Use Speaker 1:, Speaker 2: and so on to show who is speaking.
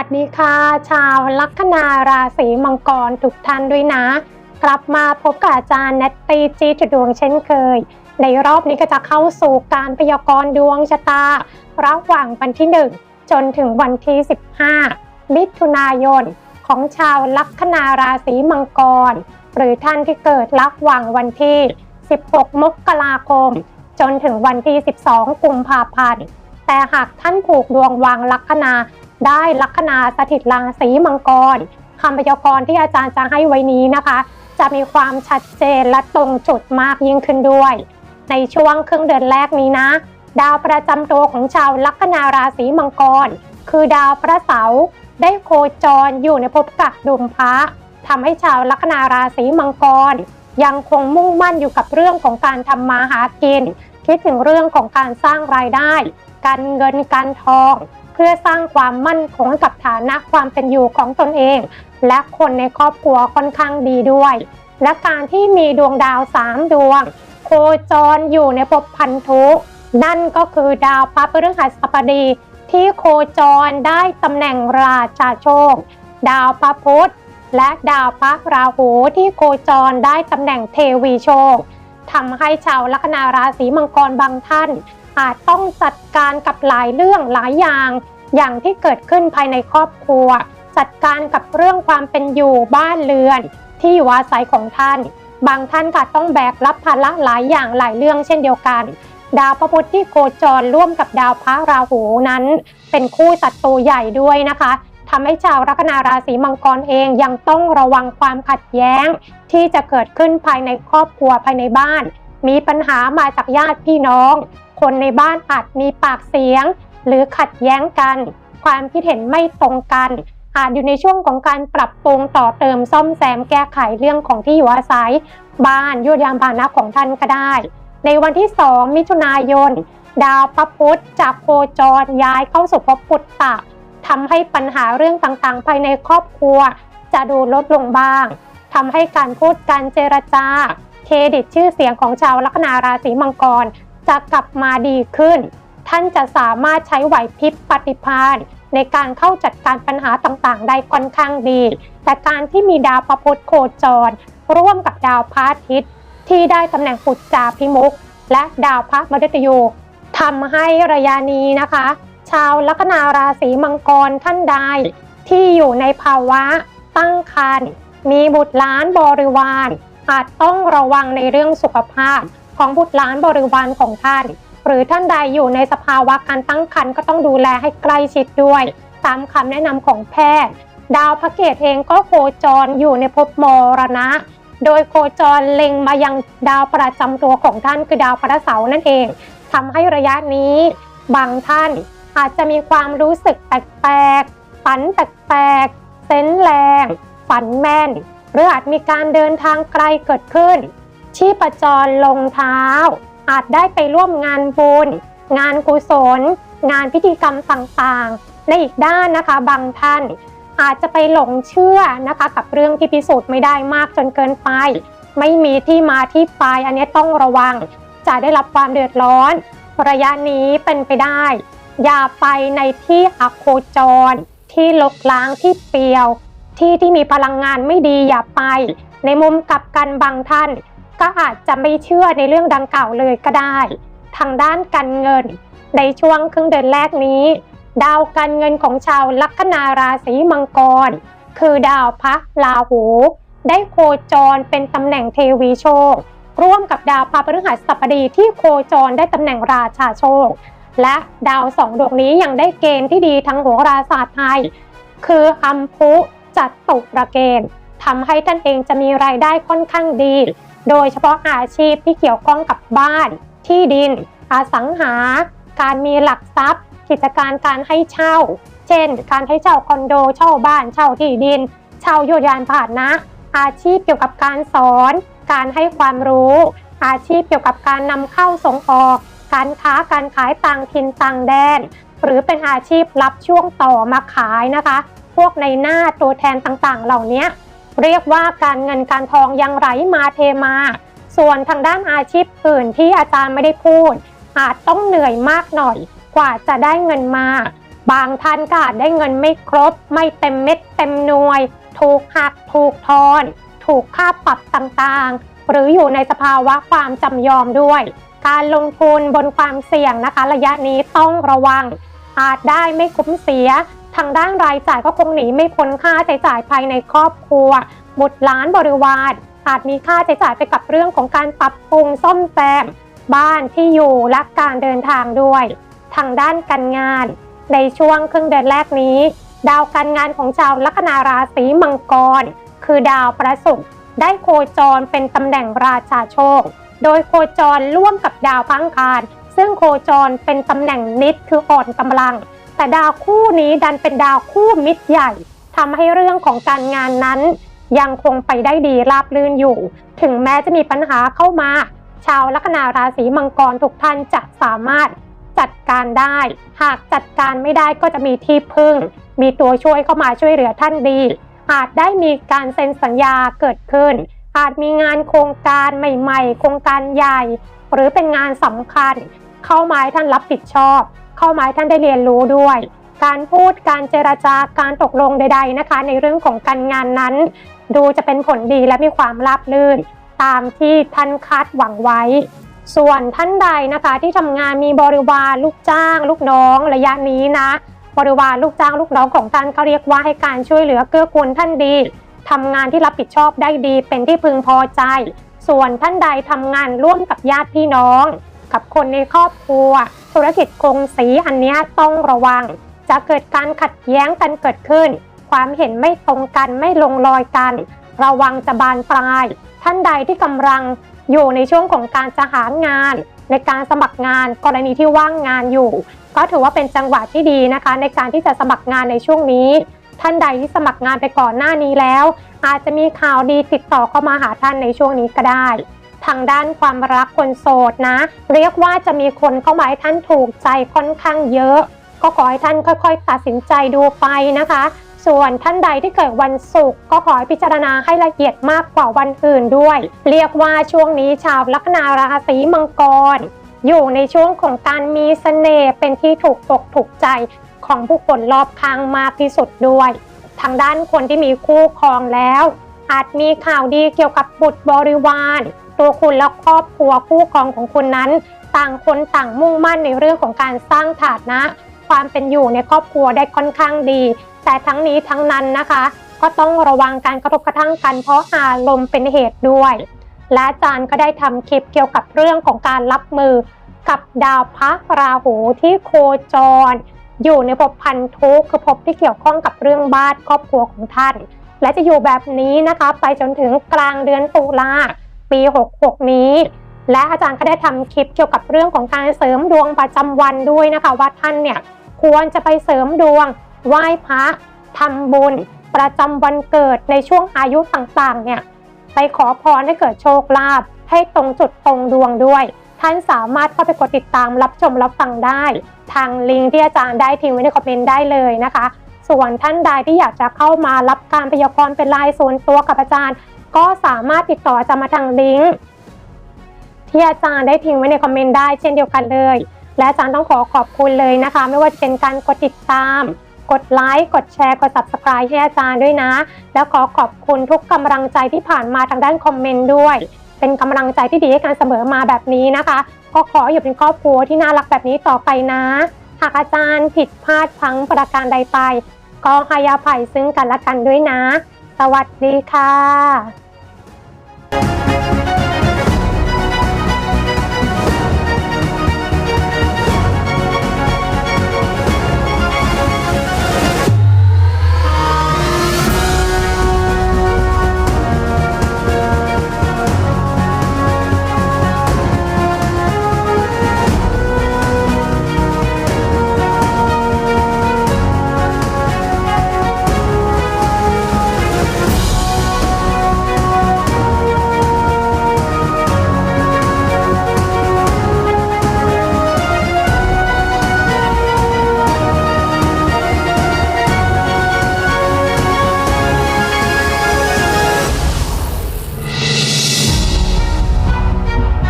Speaker 1: วัสดีค่ะ ชาวลัคนาราศีมังกรทุกท่านด้วยนะ กลับมาพบกับอาจารย์แนตตี้จีจุดดวงเช่นเคย ในรอบนี้ก็จะเข้าสู่การพยากรณ์ดวงชะตา ระหว่างวันที่ 1 จนถึงวันที่ 15 มิถุนายน ของชาวลัคนาราศีมังกร หรือท่านที่เกิดระหว่างวันที่ 16 มกราคม จนถึงวันที่ 12 กุมภาพันธ์แต่หากท่านผูกดวงวางลัคนา ได้ลัคนาสถิตราศีมังกรคำพยากรณ์ที่อาจารย์จะให้ไว้นี้นะคะ จะมีความชัดเจนและตรงจุดมากยิ่งขึ้นด้วย ในช่วงครึ่งเดือนแรกนี้นะ ดาวประจำตัวของชาวลัคนาราศีมังกร คือดาวพระเสาร์ได้โคจรอยู่ในภพกับดุมพระทำให้ชาวลัคนาราศีมังกร ยังคงมุ่งมั่นอยู่กับเรื่องของการทำมาหากิน คิดถึงเรื่องของการสร้างรายได้ การเงินการทอง พื่อสร้างความมั่นคงให้กับฐานะความเป็นอยู่ของตนเอง และคนในครอบครัวค่อนข้างดีด้วย และการที่มีดวงดาวสามดวง โคจรอยู่ในภพพันธุนั่นก็คือดาวพระพฤหัสบดี ที่โคจรได้ตำแหน่งราชาโชค ดาวพระพุธและดาวพระราหูที่โคจรได้ตำแหน่งเทวีโชคทำให้ชาวลัคนาราศีมังกรบางท่าน อาจต้องจัดการกับหลายเรื่องหลายอย่าง อย่างที่เกิดขึ้นภายในครอบครัว จัดการกับเรื่องความเป็นอยู่บ้านเรือน ที่อยู่อาศัยของท่าน บางท่านก็ต้องแบกรับภาระหลายอย่างหลายเรื่องเช่นเดียวกัน ดาวพระพุธที่โคจรร่วมกับดาวพระราหูนั้น เป็นคู่ศัตรูใหญ่ด้วยนะคะทำให้ชาวลัคนาราศีมังกรเองยังต้องระวังความขัดแย้ง ที่จะเกิดขึ้นภายในครอบครัวภายในบ้าน มีปัญหามาจากญาติพี่น้อง คนในบ้านอาจมีปากเสียง หรือขัดแย้งกัน ความคิดเห็นไม่ตรงกัน อาจอยู่ในช่วงของการปรับปรุงต่อเติมซ่อมแซมแก้ไขเรื่องของที่อยู่อาศัย บ้านยวดยานพาหนะของท่านก็ได้ ในวันที่ 2 มิถุนายน ดาวพระพุธจากโคจรย้ายเข้าสู่ภพปุตตะทำให้ปัญหาเรื่องต่างๆ ภายในครอบครัว จะดูลดลงบ้างทำให้การพูดการเจรจา เครดิตชื่อเสียงของชาวลัคนาราศีมังกร จะกลับมาดีขึ้น ท่านจะสามารถใช้ไหวพริบปฏิภาณในการเข้าจัดการปัญหาต่างๆ ได้ค่อนข้างดี แต่การที่มีดาวพระพุธโคจร ร่วมกับดาวพระอาทิตย์ ที่ได้ตำแหน่งปุจจาพิมุกและดาวพระมฤตยูทำให้ระยะนี้นะคะ ชาวลัคนาราศีมังกรท่านใด ที่อยู่ในภาวะตั้งครรภ์มีบุตรล้านบริวาร อาจต้องระวังในเรื่องสุขภาพ ของบุตรหล้านบริวารของท่าน หรือท่านใดอยู่ในสภาวะการตั้งครรภ์ก็ต้องดูแลให้ใกล้ชิดด้วย ตามคำแนะนำของแพทย์ ดาวพระเกตเองก็โคจรอยู่ในภพมรณะ โดยโคจรเล็งมายังดาวประจำตัวของท่านคือดาวพระเสาร์นั่นเองทำให้ระยะนี้ บางท่านอาจจะมีความรู้สึกแปลกๆฝันแปลกๆเซนแรง ฝันแม่น หรืออาจมีการเดินทางไกลเกิดขึ้น ชีพจรลงเท้า อาจได้ไปร่วมงานบุญ งานกุศล งานพิธีกรรมต่างๆ ในอีกด้านนะคะบางท่าน อาจจะไปหลงเชื่อนะคะกับเรื่องที่พิสูจน์ไม่ได้มากจนเกินไป ไม่มีที่มาที่ไปอันนี้ต้องระวัง จะได้รับความเดือดร้อน ระยะนี้เป็นไปได้ อย่าไปในที่อโคจร ที่ลกล้างที่เปียว ที่ที่มีพลังงานไม่ดีอย่าไป ในมุมกลับกันบางท่าน ก็อาจจะไม่เชื่อในเรื่องดังกล่าวเลยก็ได้ ทางด้านการเงิน ในช่วงครึ่งเดือนแรกนี้ ดาวการเงินของชาวลัคนาราศีมังกร คือดาวพระราหู ได้โคจรเป็นตำแหน่งเทวีโชค ร่วมกับดาวพระพฤหัสบดีที่โคจรได้ตำแหน่งราชาโชค และดาวสองดวงนี้ยังได้เกณฑ์ที่ดีทั้งโหราศาสตร์ไทย คืออัมพุจัดตุระเกณฑ์ทำให้ท่านเองจะมีรายได้ค่อนข้างดี โดยเฉพาะอาชีพที่เกี่ยวข้องกับบ้าน ที่ดิน อสังหา การมีหลักทรัพย์ กิจการการให้เช่า เช่น การให้เช่าคอนโด เช่าบ้าน เช่าที่ดิน เช่าโยยานผ่านนะ อาชีพเกี่ยวกับการสอน การให้ความรู้ อาชีพเกี่ยวกับการนำเข้าส่งออก การค้าการขายต่างถิ่นต่างแดน หรือเป็นอาชีพรับช่วงต่อมาขายนะคะ พวกในหน้าตัวแทนต่างๆ เหล่านี้ เรียกว่าการเงินการทองยังไหลมาเทมา ส่วนทางด้านอาชีพอื่นที่อาจารย์ไม่ได้พูด อาจต้องเหนื่อยมากหน่อย กว่าจะได้เงินมา บางท่านก็อาจได้เงินไม่ครบ ไม่เต็มเม็ดเต็มหน่วย ถูกหักถูกทอน ถูกค่าปรับต่างๆ หรืออยู่ในสภาวะความจำยอมด้วย การลงทุนบนความเสี่ยงนะคะ ระยะนี้ต้องระวัง อาจได้ไม่คุ้มเสีย ทางด้านรายจ่ายก็คงหนีไม่พ้นค่าใช้จ่ายภายในครอบครัวบุตรหลานบริวารอาจมีค่าใช้จ่ายไปกับเรื่องของการปรับปรุงซ่อมแซมบ้านที่อยู่และการเดินทางด้วย ทางด้านการงาน ในช่วงครึ่งเดือนแรกนี้ ดาวการงานของชาวลัคนาราศีมังกร คือดาวประศุกร์ได้โคจรเป็นตำแหน่งราชาโชค โดยโคจรร่วมกับดาวพังคารซึ่งโคจรเป็นตำแหน่งนิดคืออ่อนกำลัง แต่ดาวคู่นี้ดันเป็นดาวคู่มิตรใหญ่ทำให้เรื่องของการงานนั้น ยังคงไปได้ดีราบรื่นอยู่ ถึงแม้จะมีปัญหาเข้ามา ชาวลัคนาราศีมังกรทุกท่านจะสามารถจัดการได้ หากจัดการไม่ได้ก็จะมีที่พึ่ง มีตัวช่วยเข้ามาช่วยเหลือท่านดี อาจได้มีการเซ็นสัญญาเกิดขึ้น อาจมีงานโครงการใหม่ ๆ โครงการใหญ่ หรือเป็นงานสำคัญ เข้ามาให้ท่านรับผิดชอบ เข้ามาให้ท่านได้เรียนรู้ด้วย การพูดการเจรจาการตกลงใด ๆนะคะ ในเรื่องของการงานนั้น ดูจะเป็นผลดีและมีความราบรื่น ตามที่ท่านคาดหวังไว้ ส่วนท่านใดนะคะที่ทำงานมีบริวารลูกจ้าง ลูกน้องระยะนี้นะบริวารลูกจ้างลูกน้องของท่านเขาเรียกว่าให้การช่วยเหลือเกื้อกูลท่านดีทำงานที่รับผิดชอบได้ดีเป็นที่พึงพอใจ ส่วนท่านใดทำงานร่วมกับญาติพี่น้อง กับคนในครอบครัว ธุรกิจกงสีอันนี้ต้องระวัง จะเกิดการขัดแย้งกันเกิดขึ้น ความเห็นไม่ตรงกันไม่ลงรอยกัน ระวังจะบานปลาย ท่านใดที่กำลังอยู่ในช่วงของการจะหางาน ในการสมัครงานกรณีที่ว่างงานอยู่ ก็ถือว่าเป็นจังหวะที่ดีนะคะ ในการที่จะสมัครงานในช่วงนี้ ท่านใดที่สมัครงานไปก่อนหน้านี้แล้ว อาจจะมีข่าวดีติดต่อเข้ามาหาท่านในช่วงนี้ก็ได้ ทางด้านความรักคนโสดนะ เรียกว่าจะมีคนเข้ามาให้ท่านถูกใจค่อนข้างเยอะ ก็ขอให้ท่านค่อยๆ ตัดสินใจดูไปนะคะ ส่วนท่านใดที่เกิดวันศุกร์ก็ขอให้พิจารณาให้ละเอียดมากกว่าวันอื่นด้วย เรียกว่าช่วงนี้ชาวลัคนาราศีมังกร อยู่ในช่วงของการมีเสน่ห์เป็นที่ถูกอกถูกใจของผู้คนรอบข้างมากที่สุดด้วย ทางด้านคนที่มีคู่ครองแล้ว อาจมีข่าวดีเกี่ยวกับบุตรบริวาร ตัวคุณและครอบครัวคู่ครองของคุณนั้น ต่างคนต่างมุ่งมั่นในเรื่องของการสร้างฐานะ ความเป็นอยู่ในครอบครัวได้ค่อนข้างดี แต่ทั้งนี้ทั้งนั้นนะคะ ก็ต้องระวังการกระทบกระทั่งกัน เพราะอารมณ์เป็นเหตุด้วย และอาจารย์ก็ได้ทำคลิปเกี่ยวกับเรื่องของการรับมือ กับดาวพระราหูที่โคจร อยู่ในภพพันธุคือภพที่เกี่ยวข้องกับเรื่องบ้านครอบครัวของท่านและจะอยู่แบบนี้นะคะ ไปจนถึงกลางเดือนตุลา ปี 66 นี้ และอาจารย์ก็ได้ทำคลิปเกี่ยวกับเรื่องของการเสริมดวงประจำวันด้วยนะคะว่าท่านเนี่ยควรจะไปเสริมดวงไหว้พระทำบุญ ประจำวันเกิดในช่วงอายุต่างๆ เนี่ยไปขอพรให้เกิดโชคลาภให้ตรงจุดตรงดวงด้วย ท่านสามารถเข้าไปกดติดตามรับชมรับฟังได้ ทางลิงก์ที่อาจารย์ได้ทิ้งไว้ในคอมเมนต์ได้เลยนะคะส่วนท่านใดที่อยากจะเข้ามารับการพยากรณ์เป็นรายส่วนตัวกับอาจารย์ ก็สามารถติดต่ออาจารย์มาทางลิงก์ที่อาจารย์ได้ทิ้งไว้ในคอมเมนต์ได้เช่นเดียวกันเลย และอาจารย์ต้องขอขอบคุณเลยนะคะ ไม่ว่าจะเป็นการกดติดตาม กดไลค์ กดแชร์ กด subscribe ให้อาจารย์ด้วยนะ แล้วขอขอบคุณทุกกำลังใจที่ผ่านมาทางด้านคอมเมนต์ด้วย เป็นกำลังใจที่ดีให้การเสมอมาแบบนี้นะคะ ก็ขออยู่เป็นครอบครัวที่น่ารักแบบนี้ต่อไปนะ หากอาจารย์ผิดพลาดพังประการใดไปก็ให้อภัยซึ่งกันและกันด้วยนะ สวัสดีค่ะ